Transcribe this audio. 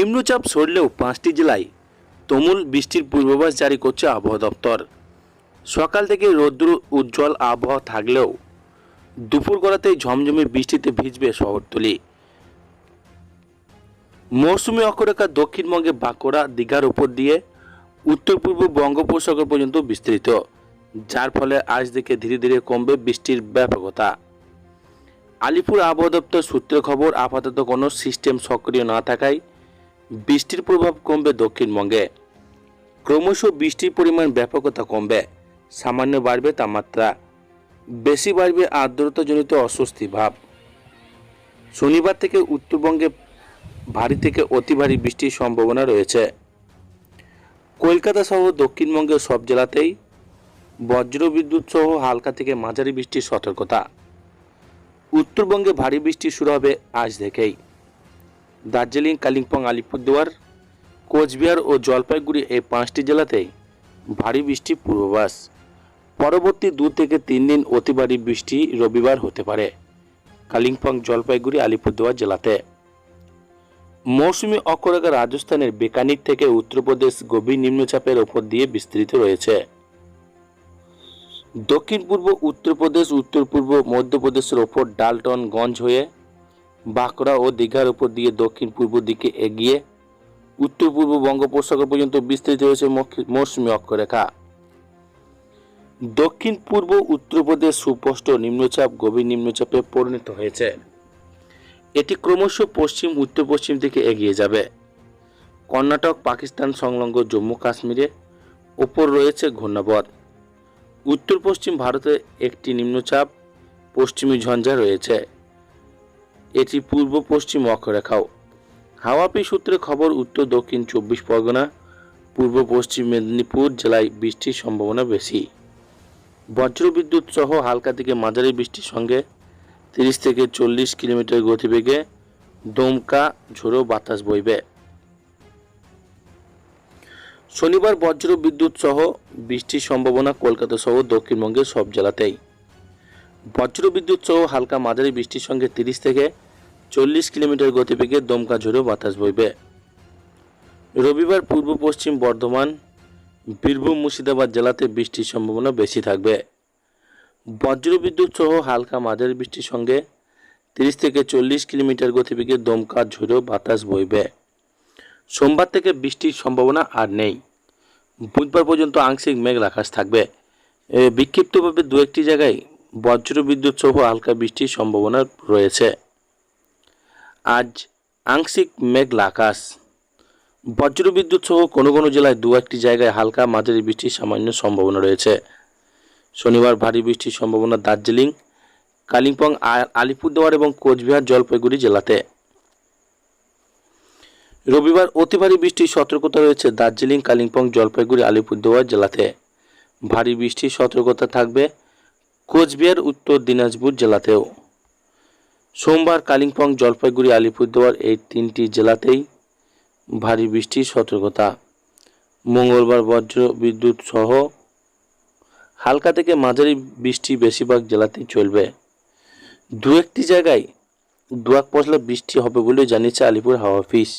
নিম্নচাপ সরলেও পাঁচটি জেলায় তুমুল বৃষ্টির পূর্বাভাস জারি করছে আবহাওয়া দপ্তর। সকাল থেকে রৌদ্র উজ্জ্বল আবহাওয়া থাকলেও দুপুর গড়াতেই ঝমঝমে বৃষ্টিতে ভিজবে শহরতলি। মৌসুমী অক্ষরেখা দক্ষিণবঙ্গে বাঁকুড়া, দীঘার উপর দিয়ে উত্তর পূর্ব বঙ্গোপসাগর পর্যন্ত বিস্তৃত, যার ফলে আজ থেকে ধীরে ধীরে কমবে বৃষ্টির ব্যাপকতা। আলিপুর আবহাওয়া দপ্তর সূত্রে খবর, আপাতত কোনো সিস্টেম সক্রিয় না থাকায় বৃষ্টির প্রভাব কমবে দক্ষিণবঙ্গে। ক্রমশ বৃষ্টির পরিমাণ ব্যাপকতা কমবে। সামান্য বাড়বে তাপমাত্রা। বেশি বাড়বে আর্দ্রতাজনিত অস্বস্তি ভাব। শনিবার থেকে উত্তরবঙ্গে ভারী থেকে অতি ভারী বৃষ্টির সম্ভাবনা রয়েছে। কলকাতা সহ দক্ষিণবঙ্গের সব জেলাতেই বজ্র বিদ্যুৎ সহ হালকা থেকে মাঝারি বৃষ্টির সতর্কতা। উত্তরবঙ্গে ভারী বৃষ্টি শুরু হবে আজ থেকেই। দার্জিলিং, কালিম্পং, আলিপুরদুয়ার, কোচবিহার ও জলপাইগুড়ি এই পাঁচটি জেলাতেই ভারী বৃষ্টি পূর্বাভাস। পরবর্তী দু থেকে তিন দিন অতি ভারী বৃষ্টি রবিবার হতে পারে কালিম্পং, জলপাইগুড়ি, আলিপুরদুয়ার জেলাতে। মৌসুমি অক্ষরেখা রাজস্থানের বেকানির থেকে উত্তরপ্রদেশ গভীর নিম্নচাপের ওপর দিয়ে বিস্তৃত রয়েছে। দক্ষিণ পূর্ব, উত্তরপ্রদেশ, উত্তর পূর্ব, মধ্যপ্রদেশের ওপর ডালটনগঞ্জ হয়ে বাঁকুড়া ও দীঘার উপর দিয়ে দক্ষিণ পূর্ব দিকে এগিয়ে উত্তর পূর্ব বঙ্গোপসাগর পর্যন্ত বিস্তৃত হয়েছে মৌসুমী অক্ষরেখা। দক্ষিণ পূর্ব উত্তরপ্রদেশ সুস্পষ্ট নিম্নচাপ, গভীর নিম্নচাপে পরিণত হয়েছে। এটি ক্রমশ পশ্চিম উত্তর পশ্চিম দিকে এগিয়ে যাবে। কর্ণাটক, পাকিস্তান সংলগ্ন জম্মু কাশ্মীরে ওপর রয়েছে ঘূর্ণাবর্ত উত্তর পশ্চিম ভারতে একটি নিম্নচাপ, পশ্চিমী ঝঞ্ঝা রয়েছে। এটি পূর্ব পশ্চিম অক্ষরেখাও। হাওয়াপি সূত্রে খবর, উত্তর, দক্ষিণ চব্বিশ পরগনা, পূর্ব পশ্চিম মেদিনীপুর জেলায় বৃষ্টির সম্ভাবনা বেশি। বজ্রবিদ্যুৎ সহ হালকা থেকে মাঝারি বৃষ্টির সঙ্গে তিরিশ থেকে চল্লিশ কিলোমিটার গতিবেগে দমকা ঝোড়ো বাতাস বইবে। শনিবার বজ্র বিদ্যুৎ সহ বৃষ্টির সম্ভাবনা কলকাতা সহ দক্ষিণবঙ্গের সব জেলাতেই। বজ্র বিদ্যুৎ সহ হালকা মাঝারি বৃষ্টির সঙ্গে তিরিশ থেকে চল্লিশ কিলোমিটার গতিবেগে দমকা ঝোড়ো বাতাস বইবে। রবিবার পূর্ব পশ্চিম বর্ধমান, বীরভূম, মুর্শিদাবাদ জেলাতে বৃষ্টির সম্ভাবনা বেশি থাকবে। বজ্র বিদ্যুৎ সহ হালকা মাঝারি বৃষ্টির সঙ্গে তিরিশ থেকে চল্লিশ কিলোমিটার গতিবেগে দমকা ঝোড়ো বাতাস বইবে। সোমবার থেকে বৃষ্টির সম্ভাবনা আর নেই। বুধবার পর্যন্ত আংশিক মেঘ আকাশ থাকবে। বিক্ষিপ্তভাবে দু একটি জায়গায় বজ্র বিদ্যুৎ সহ হালকা বৃষ্টির সম্ভাবনা রয়েছে। আজ আংশিক মেঘলা আকাশ। বজ্রবিদ্যুৎ সহ কোনো কোনো জেলায় দু একটি জায়গায় হালকা মাঝারি বৃষ্টির সামান্য সম্ভাবনা রয়েছে। শনিবার ভারী বৃষ্টির সম্ভাবনা দার্জিলিং, কালিম্পং আলিপুরদুয়ার এবং কোচবিহার, জলপাইগুড়ি জেলাতে। রবিবার অতি ভারী বৃষ্টির সতর্কতা রয়েছে দার্জিলিং, কালিম্পং, জলপাইগুড়ি, আলিপুরদুয়ার জেলাতে। ভারী বৃষ্টির সতর্কতা থাকবে কোচবিহার, উত্তর দিনাজপুর জেলাতেও। সোমবার কালিম্পং জলপাইগুড়ি আলিপুরদুয়ার এই তিনটি জেলাতেই ভারী বৃষ্টির সতর্কতা। মঙ্গলবার বজ্র বিদ্যুৎ সহ হালকা থেকে মাঝারি বৃষ্টি বেশিরভাগ জেলাতেই চলবে। দু একটি জায়গায় দুয়াক পশলা বৃষ্টি হবে বলে জানিয়েছে আলিপুর হাওয়া অফিস।